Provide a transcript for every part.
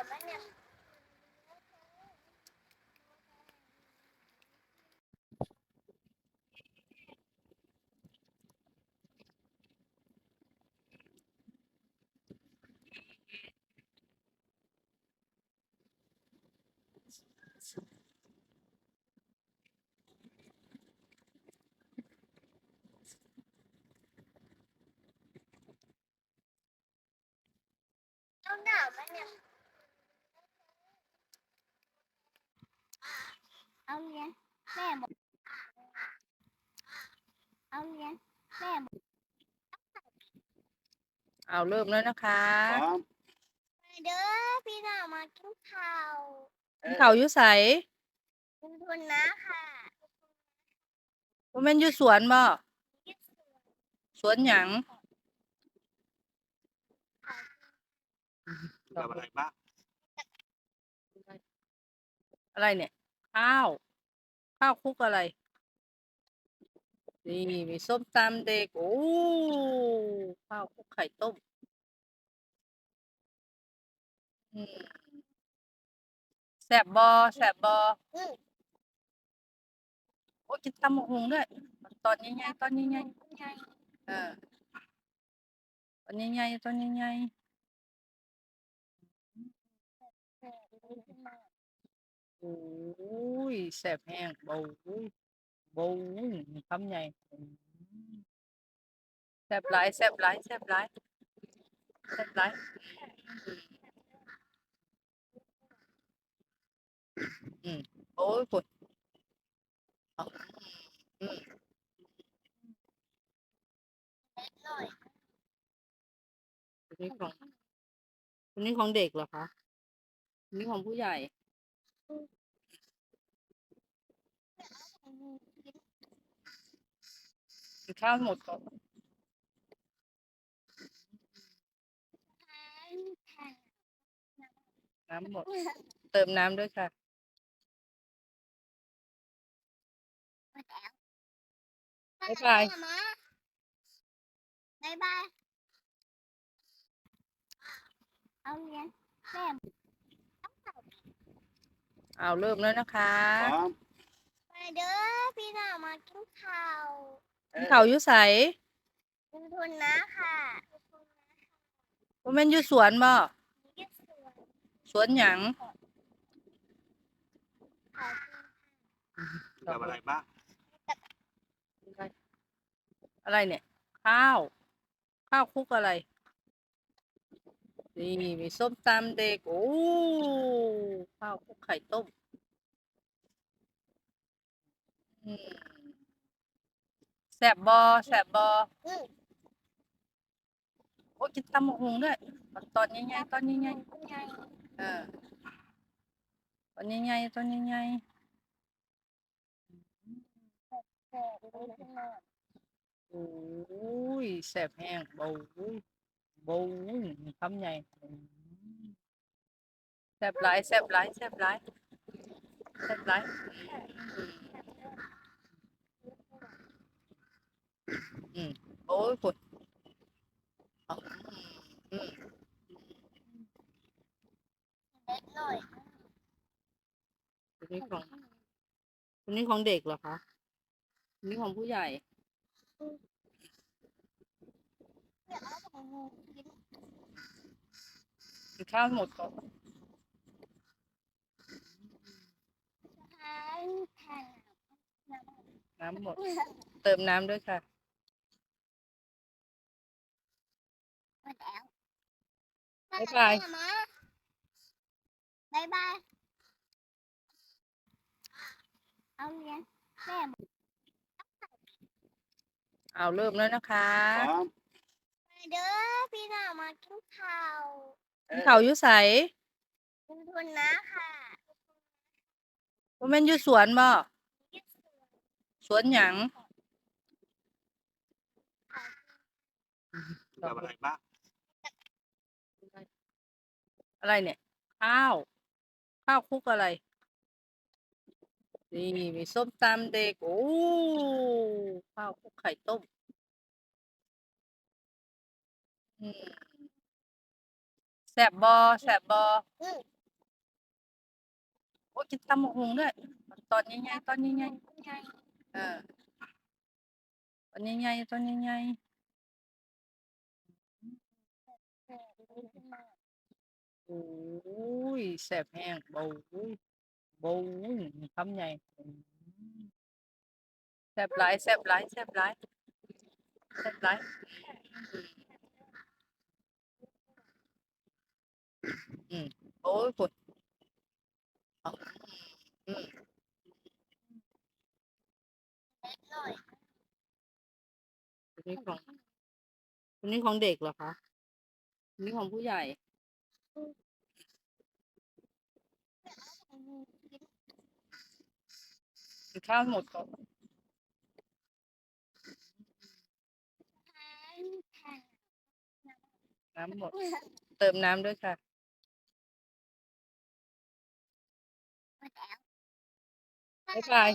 หนาวไหมเนี่ย หนาวไหมเนี่ย เอาเลี้ยงแม่บอกเอาเลี้ยงแม่บอก เอาเริ่มแล้วนะคะพร้อมไปเด้อพี่หนาวมากินข้าวเขาอยู่ใสกินทุนนะค่ะว่าแม่นอยู่สวนบ่กินสวนสวนหยังทำอะไรบ้างอะไรเนี่ย ข้าว ข้าวคลุกอะไร นี่มีส้มตำเด็ก โอ้ข้าวคลุกไข่ต้มอืมแสบบอแสบบอโอ้ยกินตำหมกหุงด้วยตอนใหญ่ๆตอนใหญ่ไงๆเออตอนใหญ่ๆตอนใหญ่ๆโอ้ยแสบแห้งเบา เบาคำใหญ่อืมแสบหลายแสบหลายแสบหลายแสบหลายอืมโอ้ยปวดเอาอืมหน่อยคนนี้ของคนนี้ของเด็กเหรอคะคนนี้ของผู้ใหญ่ กินข้าวหมดก่อนน้ำหมด เติมน้ำด้วยค่ะ บ๊ายบายบายบาย เอาเลี้ยงแม่เอาเริ่มแล้วนะคะพร้อมไปเด้อพี่หนาวมากินข้าว เขาอยู่ใสกินทุนนะค่ะว่าแม่นอยู่สวนบ่กินสวนสวนหยังค่ะทำอะไรบ้างอะไรเนี่ย ข้าว ข้าวคลุกอะไร นี่มีส้มตำเด็ก โอ้ข้าวคลุกไข่ต้ม อืม แสบบอแสบบออืมโอ้ยกินตำหมกหุงด้วยตอนใหญ่ๆตอนใหญ่ไงๆเออตอนใหญ่ๆตอนใหญ่ๆโอ้ยแสบแห้งเบาเบาคำใหญ่อืมแสบหลายแสบหลายแสบหลายแสบหลาย อืมโอ้ยปวดเอาอืมเล็กหน่อยคนนี้ของคนนี้ของเด็กเหรอคะคนนี้ของผู้ใหญ่กินข้าวหมดก่อนน้ำหมด เติมน้ำด้วยค่ะ บ๊ายบาย บายบาย เอาเลี้ยงแม่เอาเริ่มแล้วนะคะพร้อมไปเด้อพี่หนาวมากินข้าวเขาอยู่ใสกินทุนนะค่ะว่าแม่นอยู่สวนบ่กินสวนสวนหยัง ทำอะไรบ้าง อะไรเนี่ย ข้าว ข้าวคลุกอะไร นี่มีส้มตำเด็ก โอ้ข้าวคลุกไข่ต้มแสบบอแซ่บบอโอ้กินตำบักหุงด้วยตอนใหญ่ๆตอนใหญ่ไงๆเออตอนใหญ่ๆตอนใหญ่ๆ โอ้ยแซ่บแห้งเบาอุ้ยเบาอุ้ยคำใหญ่แซ่บหลายแซ่บหลายแซ่บหลายแซ่บหลายอืมโอ้ยปวดอืมอันนี้ของอันนี้ของเด็กเหรอคะอันนี้ของผู้ใหญ่ กินข้าวหมดก่อนน้ำหมด เติมน้ำด้วยค่ะ บ๊ายบาย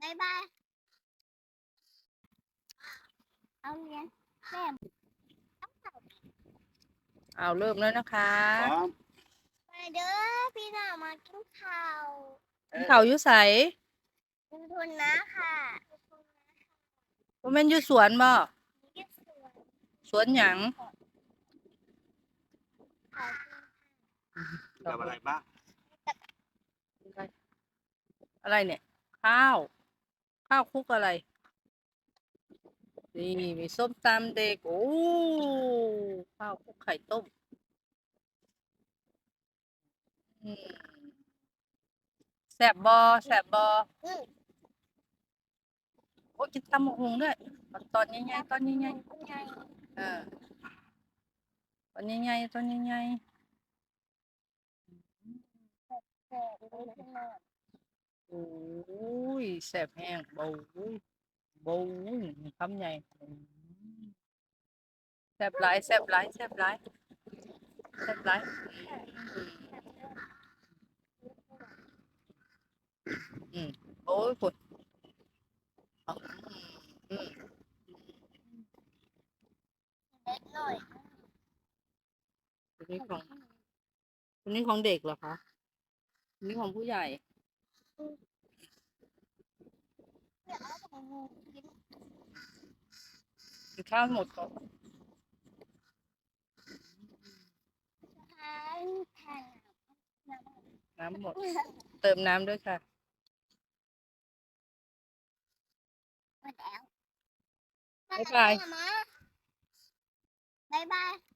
บายบาย เอาเลี้ยแม่ เอาเริ่มแล้วนะคะพร้อมมาเด้อพี่น้องมากินข้าวเขาอยู่ใสคุณทุนนะค่ะคุณทุนนะว่าแม่นอยู่สวนบ่ยี่สวนสวนหยังขอบคุณกับอะไรบ้างอะไรเนี่ย ข้าว ข้าวคลุกอะไร นี่มีส้มตำเด็ก โอ้ ข้าวคลุกไข่ต้มอืมแซ่บบอแซ่บบออืมโอ้ยกินตำบักหุงด้วยตอนใหญ่ๆตอนใหญ่ไงๆเออตอนใหญ่ๆตอนใหญ่ๆโอ้ยแซ่บแห้งเบาอุ้ยเบาอุ้ยคำใหญ่อืมแซ่บหลายแซ่บหลายแซ่บหลายแซ่บหลายอืมโอ้ยปวดอืมเล็กหน่อยอันนี้ของอันนี้ของเด็กเหรอคะอันนี้ของผู้ใหญ่เดี๋ยวเอาของหนูกินกินข้าวหมดก่อน ทานแทน น้ำหมด เติมน้ำด้วยค่ะหมดแล้วบ๊ายบายบายบาย